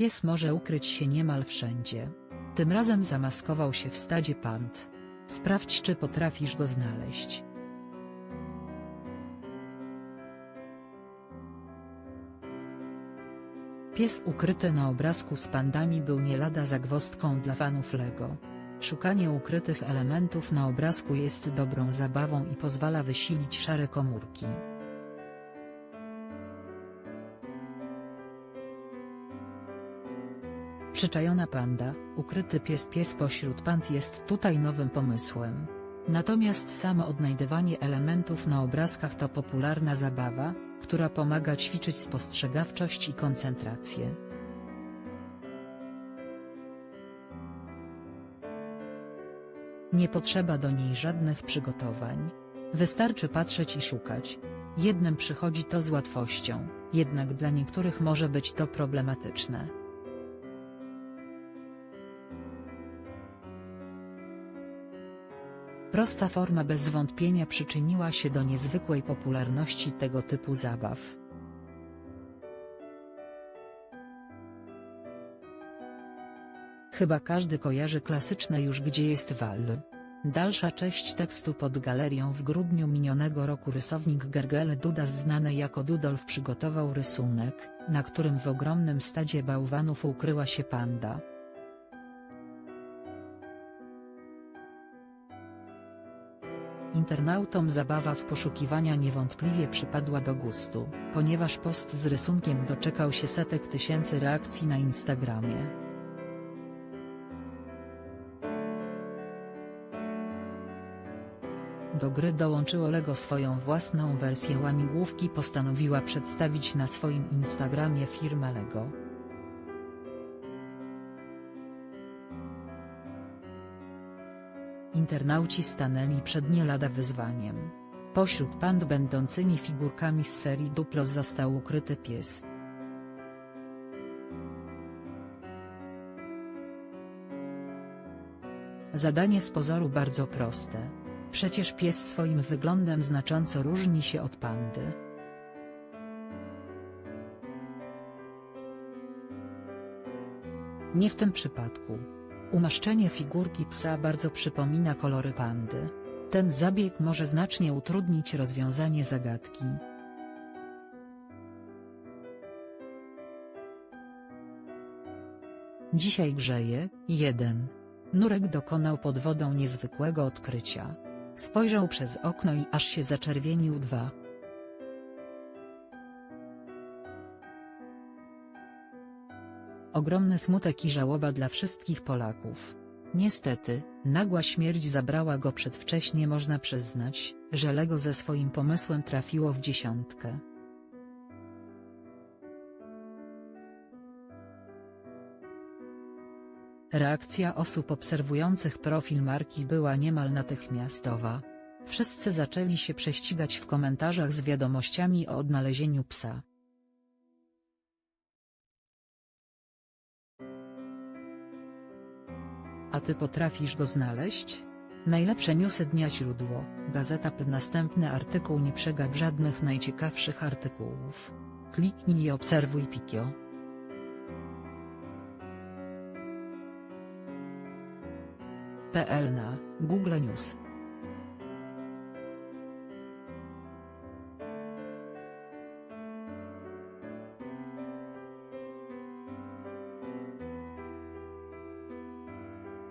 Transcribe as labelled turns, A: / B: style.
A: Pies może ukryć się niemal wszędzie. Tym razem zamaskował się w stadzie pand. Sprawdź czy potrafisz go znaleźć. Pies ukryty na obrazku z pandami był nie lada zagwozdką dla fanów LEGO. Szukanie ukrytych elementów na obrazku jest dobrą zabawą i pozwala wysilić szare komórki. Przyczajona panda, ukryty pies pies pośród pand jest tutaj nowym pomysłem. Natomiast samo odnajdywanie elementów na obrazkach to popularna zabawa, która pomaga ćwiczyć spostrzegawczość i koncentrację. Nie potrzeba do niej żadnych przygotowań. Wystarczy patrzeć i szukać. Jednym przychodzi to z łatwością, jednak dla niektórych może być to problematyczne. Prosta forma bez wątpienia przyczyniła się do niezwykłej popularności tego typu zabaw. Chyba każdy kojarzy klasyczne już gdzie jest wal. Dalsza część tekstu pod galerią w grudniu minionego roku rysownik Gergele Dudas znany jako Dudolf przygotował rysunek, na którym w ogromnym stadzie bałwanów ukryła się panda. Internautom zabawa w poszukiwania niewątpliwie przypadła do gustu, ponieważ post z rysunkiem doczekał się setek tysięcy reakcji na Instagramie. Do gry dołączyło LEGO swoją własną wersję łamigłówki postanowiła przedstawić na swoim Instagramie firma LEGO. Internauci stanęli przed nie lada wyzwaniem. Pośród pand będącymi figurkami z serii Duplo został ukryty pies. Zadanie z pozoru bardzo proste. Przecież pies swoim wyglądem znacząco różni się od pandy. Nie w tym przypadku. Umaszczenie figurki psa bardzo przypomina kolory pandy. Ten zabieg może znacznie utrudnić rozwiązanie zagadki. Dzisiaj grzeje, 1. Nurek dokonał pod wodą niezwykłego odkrycia. Spojrzał przez okno i aż się zaczerwienił 2. Ogromny smutek i żałoba dla wszystkich Polaków. Niestety, nagła śmierć zabrała go przedwcześnie można przyznać, że Lego ze swoim pomysłem trafiło w dziesiątkę. Reakcja osób obserwujących profil marki była niemal natychmiastowa. Wszyscy zaczęli się prześcigać w komentarzach z wiadomościami o odnalezieniu psa. A ty potrafisz go znaleźć? Najlepsze newsy dnia źródło, Gazeta P. Następny artykuł nie przegap żadnych najciekawszych artykułów. Kliknij i obserwuj Pikio. PL na Google News